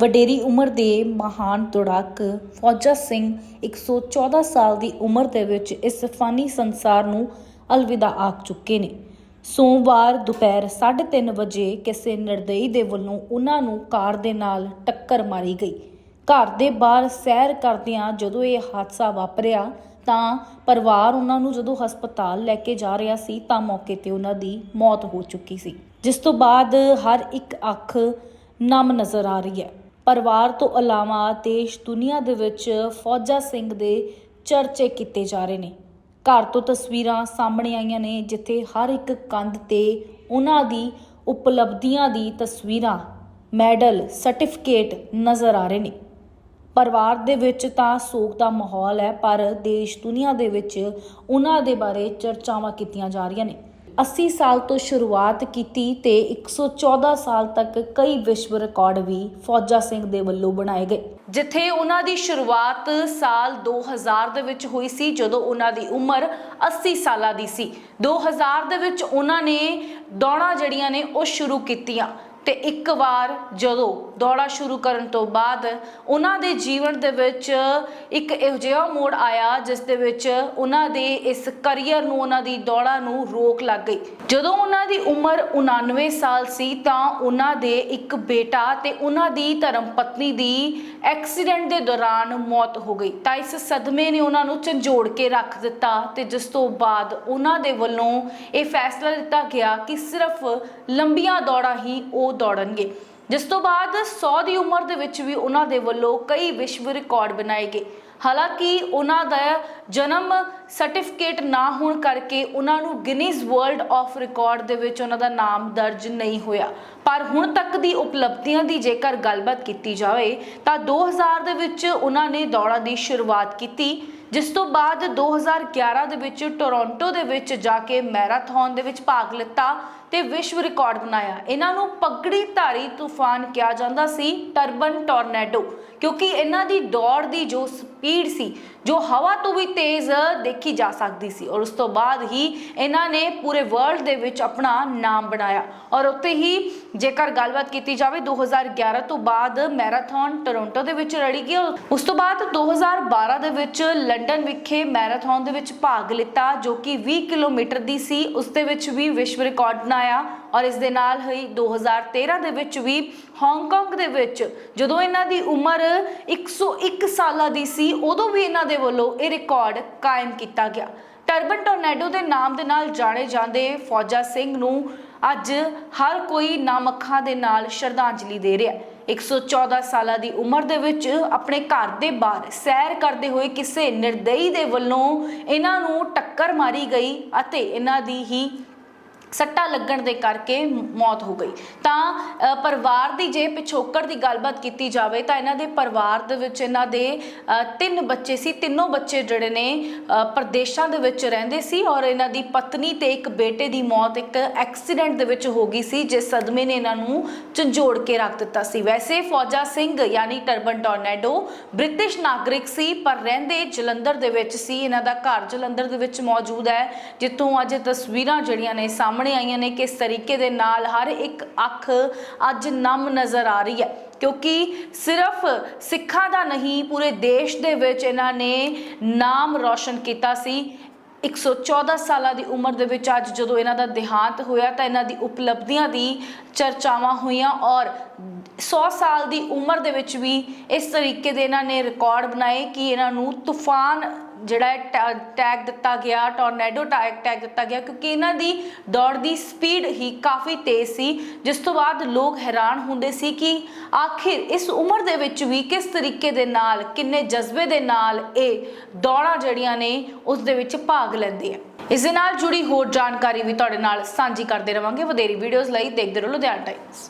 ਵਡੇਰੀ ਉਮਰ ਦੇ ਮਹਾਨ ਦੌੜਾਕ ਫੌਜਾ ਸਿੰਘ 114 ਸਾਲ ਦੀ ਉਮਰ ਦੇ ਵਿੱਚ ਇਸ ਫਾਨੀ ਸੰਸਾਰ ਨੂੰ ਅਲਵਿਦਾ ਆਖ ਚੁੱਕੇ ਨੇ। ਸੋਮਵਾਰ ਦੁਪਹਿਰ 3:30 ਵਜੇ ਕਿਸੇ ਨਿਰਦਈ ਦੇ ਵੱਲੋਂ ਉਹਨਾਂ ਨੂੰ ਕਾਰ ਦੇ ਨਾਲ ਟੱਕਰ ਮਾਰੀ ਗਈ। ਘਰ ਦੇ ਬਾਹਰ ਸੈਰ ਕਰਦਿਆਂ ਜਦੋਂ ਇਹ ਹਾਦਸਾ ਵਾਪਰਿਆ ਤਾਂ ਪਰਿਵਾਰ ਉਹਨਾਂ ਨੂੰ ਜਦੋਂ ਹਸਪਤਾਲ ਲੈ ਕੇ ਜਾ ਰਿਹਾ ਸੀ ਤਾਂ ਮੌਕੇ ਤੇ ਉਹਨਾਂ ਦੀ ਮੌਤ ਹੋ ਚੁੱਕੀ ਸੀ, ਜਿਸ ਤੋਂ ਬਾਅਦ ਹਰ ਇੱਕ ਅੱਖ ਨਮ ਨਜ਼ਰ ਆ ਰਹੀ ਹੈ। ਪਰਿਵਾਰ ਤੋਂ ਇਲਾਵਾ ਦੇਸ਼, ਦੁਨੀਆ ਦੇ ਵਿੱਚ ਫੌਜਾ ਸਿੰਘ ਦੇ ਚਰਚੇ ਕੀਤੇ ਜਾ ਰਹੇ ਨੇ। ਘਰ ਤੋਂ ਤਸਵੀਰਾਂ ਸਾਹਮਣੇ ਆਈਆਂ ਨੇ, ਜਿੱਥੇ ਹਰ ਇੱਕ ਕੰਧ ਤੇ ਉਹਨਾਂ ਦੀ ਉਪਲਬਧੀਆਂ ਦੀ ਤਸਵੀਰਾਂ, ਮੈਡਲ, ਸਰਟੀਫਿਕੇਟ ਨਜ਼ਰ ਆ ਰਹੇ ਨੇ। ਪਰਿਵਾਰ ਦੇ ਵਿੱਚ ਤਾਂ ਸੋਗ ਦਾ ਮਾਹੌਲ ਹੈ, ਪਰ ਦੇਸ਼, ਦੁਨੀਆ ਦੇ ਵਿੱਚ ਉਹਨਾਂ ਦੇ ਬਾਰੇ ਚਰਚਾਵਾਂ ਕੀਤੀਆਂ ਜਾ ਰਹੀਆਂ ਨੇ। 80 ਸਾਲ ਤੋਂ ਸ਼ੁਰੂਆਤ ਕੀਤੀ ਤੇ 114 ਸਾਲ ਤੱਕ ਕਈ ਵਿਸ਼ਵ ਰਿਕਾਰਡ ਵੀ ਫੌਜਾ ਸਿੰਘ ਦੇ ਵੱਲੋਂ ਬਣਾਏ ਗਏ। ਜਿੱਥੇ ਉਹਨਾਂ ਦੀ ਸ਼ੁਰੂਆਤ ਸਾਲ 2000 ਦੇ ਵਿੱਚ ਹੋਈ ਸੀ, ਜਦੋਂ ਉਹਨਾਂ ਦੀ ਉਮਰ 80 ਸਾਲਾਂ ਦੀ ਸੀ। 2000 ਦੇ ਵਿੱਚ ਉਹਨਾਂ ਨੇ ਦੌੜਾਂ ਜਿਹੜੀਆਂ ਨੇ, ਉਹ ਸ਼ੁਰੂ ਕੀਤੀਆਂ। ਤੇ ਇੱਕ ਵਾਰ ਜਦੋਂ ਦੌੜਾ ਸ਼ੁਰੂ ਕਰਨ ਤੋਂ ਬਾਅਦ ਉਹਨਾਂ ਦੇ ਜੀਵਨ ਦੇ ਵਿੱਚ ਇੱਕ ਇਹੋ ਜਿਹਾ ਮੋੜ ਆਇਆ, ਜਿਸ ਦੇ ਵਿੱਚ ਉਹਨਾਂ ਦੇ ਇਸ ਕੈਰੀਅਰ ਨੂੰ, ਉਹਨਾਂ ਦੀ ਦੌੜਾ ਨੂੰ ਰੋਕ ਲੱਗ ਗਈ। ਜਦੋਂ ਉਹਨਾਂ ਦੀ ਉਮਰ 99 ਸਾਲ ਸੀ, ਤਾਂ ਉਹਨਾਂ ਦੇ ਇੱਕ ਬੇਟਾ ਤੇ ਉਹਨਾਂ ਦੀ ਧਰਮ ਪਤਨੀ ਦੀ ਐਕਸੀਡੈਂਟ ਦੇ ਦੌਰਾਨ ਮੌਤ ਹੋ ਗਈ। ਤਾਂ ਇਸ ਸਦਮੇ ਨੇ ਉਹਨਾਂ ਨੂੰ ਝੰਜੋੜ ਕੇ ਰੱਖ ਦਿੱਤਾ ਤੇ ਜਿਸ ਤੋਂ ਬਾਅਦ ਉਹਨਾਂ ਦੇ ਵੱਲੋਂ ਇਹ ਫੈਸਲਾ ਲਿੱਤਾ ਗਿਆ ਕਿ ਸਿਰਫ ਲੰਬੀਆਂ ਦੌੜਾਂ ਹੀ ਉਹ ਦੌੜਨਗੇ। ਜਿਸ ਤੋਂ ਬਾਅਦ 100 ਦੀ ਉਮਰ ਦੇ ਵਿੱਚ ਵੀ ਉਹਨਾਂ ਦੇ ਵੱਲੋਂ ਕਈ ਵਿਸ਼ਵ ਰਿਕਾਰਡ ਬਣਾਏ ਗਏ। ਹਾਲਾਂਕਿ ਉਹਨਾਂ ਦਾ ਜਨਮ ਸਰਟੀਫਿਕੇਟ ਨਾ ਹੋਣ ਕਰਕੇ ਉਹਨਾਂ ਨੂੰ ਗਿਨੀਜ਼ ਵਰਲਡ ਆਫ ਰਿਕਾਰਡ ਦੇ ਵਿੱਚ ਉਹਨਾਂ ਦਾ ਨਾਮ ਦਰਜ ਨਹੀਂ ਹੋਇਆ। ਪਰ ਹੁਣ ਤੱਕ ਦੀ ਉਪਲਬਧੀਆਂ ਦੀ ਜੇਕਰ ਗੱਲਬਾਤ ਕੀਤੀ ਜਾਵੇ, ਤਾਂ 2000 ਦੇ ਵਿੱਚ ਉਹਨਾਂ ਨੇ ਦੌੜਾਂ ਦੀ ਸ਼ੁਰੂਆਤ ਕੀਤੀ, ਜਿਸ ਤੋਂ ਬਾਅਦ 2011 ਦੇ ਵਿੱਚ ਟੋਰਾਂਟੋ ਦੇ ਵਿੱਚ ਜਾ ਕੇ ਮੈਰਾਥਨ ਦੇ ਵਿੱਚ ਭਾਗ ਲਿੱਤਾ ਤੇ ਵਿਸ਼ਵ ਰਿਕਾਰਡ ਬਣਾਇਆ। ਇਹਨਾਂ ਨੂੰ ਪਗੜੀ ਧਾਰੀ ਤੂਫਾਨ ਕਿਹਾ ਜਾਂਦਾ ਸੀ, ਟਰਬਨ ਟੋਰਨੈਡੋ, ਕਿਉਂਕਿ ਇਹਨਾਂ ਦੀ ਦੌੜ ਦੀ ਜੋ ਸਪੀਡ ਸੀ, ਜੋ ਹਵਾ ਤੋਂ ਵੀ ਤੇਜ਼ ਦੇਖੀ ਜਾ ਸਕਦੀ ਸੀ। ਔਰ ਉਸ ਤੋਂ ਬਾਅਦ ਹੀ ਇਹਨਾਂ ਨੇ ਪੂਰੇ ਵਰਲਡ ਦੇ ਵਿੱਚ ਆਪਣਾ ਨਾਮ ਬਣਾਇਆ। ਔਰ ਉੱਤੇ ਹੀ ਜੇਕਰ ਗੱਲਬਾਤ ਕੀਤੀ ਜਾਵੇ 2011 ਤੋਂ ਬਾਅਦ ਮੈਰਾਥਨ ਟੋਰਾਂਟੋ ਦੇ ਵਿੱਚ ਲੜੀ ਗਈ। ਉਸ ਤੋਂ ਬਾਅਦ 2012 ਦੇ ਵਿੱਚ ਲੰਡਨ ਵਿਖੇ ਮੈਰਾਥਨ ਦੇ ਵਿੱਚ ਭਾਗ ਲਿੱਤਾ, ਜੋ ਕਿ 20 ਕਿਲੋਮੀਟਰ ਦੀ ਸੀ। ਉਸ ਦੇ ਵਿੱਚ ਵੀ ਵਿਸ਼ਵ ਰਿਕਾਰਡ ਬਣਾਇਆ ਔਰ ਇਸ ਦੇ ਨਾਲ ਹੀ 2013 ਦੇ ਵਿੱਚ ਵੀ ਹਾਂਗਕਾਂਗ ਦੇ ਵਿੱਚ ਜਦੋਂ ਇਹਨਾਂ ਦੀ ਉਮਰ 101 ਸਾਲਾਂ ਦੀ ਸੀ, ਉਦੋਂ ਵੀ ਇਹਨਾਂ ਦੇ ਵੱਲੋਂ ਇਹ ਰਿਕਾਰਡ ਕਾਇਮ ਕੀਤਾ ਗਿਆ। ਟਰਬਨ ਟੋਰਨੈਡੋ ਦੇ ਨਾਮ ਦੇ ਨਾਲ ਜਾਣੇ ਜਾਂਦੇ ਫੌਜਾ ਸਿੰਘ ਨੂੰ ਅੱਜ ਹਰ ਕੋਈ ਨਾਮ ਅੱਖਾਂ ਦੇ ਨਾਲ ਸ਼ਰਧਾਂਜਲੀ ਦੇ ਰਿਹਾ ਹੈ। 114 ਸਾਲਾਂ ਦੀ ਉਮਰ ਦੇ ਵਿੱਚ ਆਪਣੇ ਘਰ ਦੇ ਬਾਹਰ ਸੈਰ ਕਰਦੇ ਹੋਏ ਕਿਸੇ ਨਿਰਦਈ ਦੇ ਵੱਲੋਂ ਇਹਨਾਂ ਨੂੰ ਟੱਕਰ ਮਾਰੀ ਗਈ ਅਤੇ ਇਹਨਾਂ ਦੀ ਹੀ ਸੱਟਾ ਲੱਗਣ ਦੇ ਕਰਕੇ ਮੌਤ ਹੋ ਗਈ। ਤਾਂ ਪਰਿਵਾਰ ਦੀ ਜੇ ਪਿਛੋਕੜ ਦੀ ਗੱਲਬਾਤ ਕੀਤੀ ਜਾਵੇ ਤਾਂ ਇਹਨਾਂ ਦੇ ਪਰਿਵਾਰ ਦੇ ਵਿੱਚ ਇਹਨਾਂ ਦੇ ਤਿੰਨ ਬੱਚੇ ਸੀ। ਤਿੰਨੋਂ ਬੱਚੇ ਜਿਹੜੇ ਨੇ ਪ੍ਰਦੇਸ਼ਾਂ ਦੇ ਵਿੱਚ ਰਹਿੰਦੇ ਸੀ ਔਰ ਇਹਨਾਂ ਦੀ ਪਤਨੀ ਤੇ ਇੱਕ ਬੇਟੇ ਦੀ ਮੌਤ ਇੱਕ ਐਕਸੀਡੈਂਟ ਦੇ ਵਿੱਚ ਹੋ ਗਈ ਸੀ, ਜਿਸ ਸਦਮੇ ਨੇ ਇਹਨਾਂ ਨੂੰ ਝੰਜੋੜ ਕੇ ਰੱਖ ਦਿੱਤਾ ਸੀ। ਵੈਸੇ ਫੌਜਾ ਸਿੰਘ ਯਾਨੀ ਟਰਬਨ ਟੋਰਨੈਡੋ ਬ੍ਰਿਟਿਸ਼ ਨਾਗਰਿਕ ਸੀ, ਪਰ ਰਹਿੰਦੇ ਜਲੰਧਰ ਦੇ ਵਿੱਚ ਸੀ। ਇਹਨਾਂ ਦਾ ਘਰ ਜਲੰਧਰ ਦੇ ਵਿੱਚ ਮੌਜੂਦ ਹੈ, ਜਿੱਥੋਂ ਅੱਜ ਤਸਵੀਰਾਂ ਜਿਹੜੀਆਂ ਨੇ ਸਾਹਮਣੇ ਸਾਹਮਣੇ ਆਈਆਂ ਨੇ ਕਿਸ ਤਰੀਕੇ ਦੇ ਨਾਲ ਹਰ ਇੱਕ ਅੱਖ ਅੱਜ ਨਮ ਨਜ਼ਰ ਆ ਰਹੀ ਹੈ। ਕਿਉਂਕਿ ਸਿਰਫ ਸਿੱਖਾਂ ਦਾ ਨਹੀਂ, ਪੂਰੇ ਦੇਸ਼ ਦੇ ਵਿੱਚ ਇਹਨਾਂ ਨੇ ਨਾਮ ਰੌਸ਼ਨ ਕੀਤਾ ਸੀ। 114 ਸਾਲਾਂ ਦੀ ਉਮਰ ਦੇ ਵਿੱਚ ਅੱਜ ਜਦੋਂ ਇਹਨਾਂ ਦਾ ਦੇਹਾਂਤ ਹੋਇਆ ਤਾਂ ਇਹਨਾਂ ਦੀ ਉਪਲਬਧੀਆਂ ਦੀ ਚਰਚਾਵਾਂ ਹੋਈਆਂ ਔਰ 100 ਸਾਲ ਦੀ ਉਮਰ ਦੇ ਵਿੱਚ ਵੀ ਇਸ ਤਰੀਕੇ ਦੇ ਇਹਨਾਂ ਨੇ ਰਿਕਾਰਡ ਬਣਾਏ ਕਿ ਇਹਨਾਂ ਨੂੰ ਤੂਫਾਨ ਜਿਹੜਾ ਹੈ ਟੈ- ਟੈਗ ਦਿੱਤਾ ਗਿਆ ਟੋਰਨੈਡੋ ਟੈਗ ਟੈਗ ਦਿੱਤਾ ਗਿਆ, ਕਿਉਂਕਿ ਇਹਨਾਂ ਦੀ ਦੌੜ ਦੀ ਸਪੀਡ ਹੀ ਕਾਫੀ ਤੇਜ਼ ਸੀ, ਜਿਸ ਤੋਂ ਬਾਅਦ ਲੋਕ ਹੈਰਾਨ ਹੁੰਦੇ ਸੀ ਕਿ ਆਖਿਰ ਇਸ ਉਮਰ ਦੇ ਵਿੱਚ ਵੀ ਕਿਸ ਤਰੀਕੇ ਦੇ ਨਾਲ, ਕਿੰਨੇ ਜਜ਼ਬੇ ਦੇ ਨਾਲ ਇਹ ਦੌੜਾਂ ਜਿਹੜੀਆਂ ਨੇ ਉਸ ਦੇ ਵਿੱਚ ਭਾਗ ਲੈਂਦੇ ਆ। ਇਸ ਦੇ ਨਾਲ ਜੁੜੀ ਹੋਰ ਜਾਣਕਾਰੀ ਵੀ ਤੁਹਾਡੇ ਨਾਲ ਸਾਂਝੀ ਕਰਦੇ ਰਵਾਂਗੇ। ਵਧੇਰੀ ਵੀਡੀਓਜ਼ ਲਈ ਦੇਖਦੇ ਰਹੋ ਲੁਧਿਆਣਾ ਟਾਈਮਸ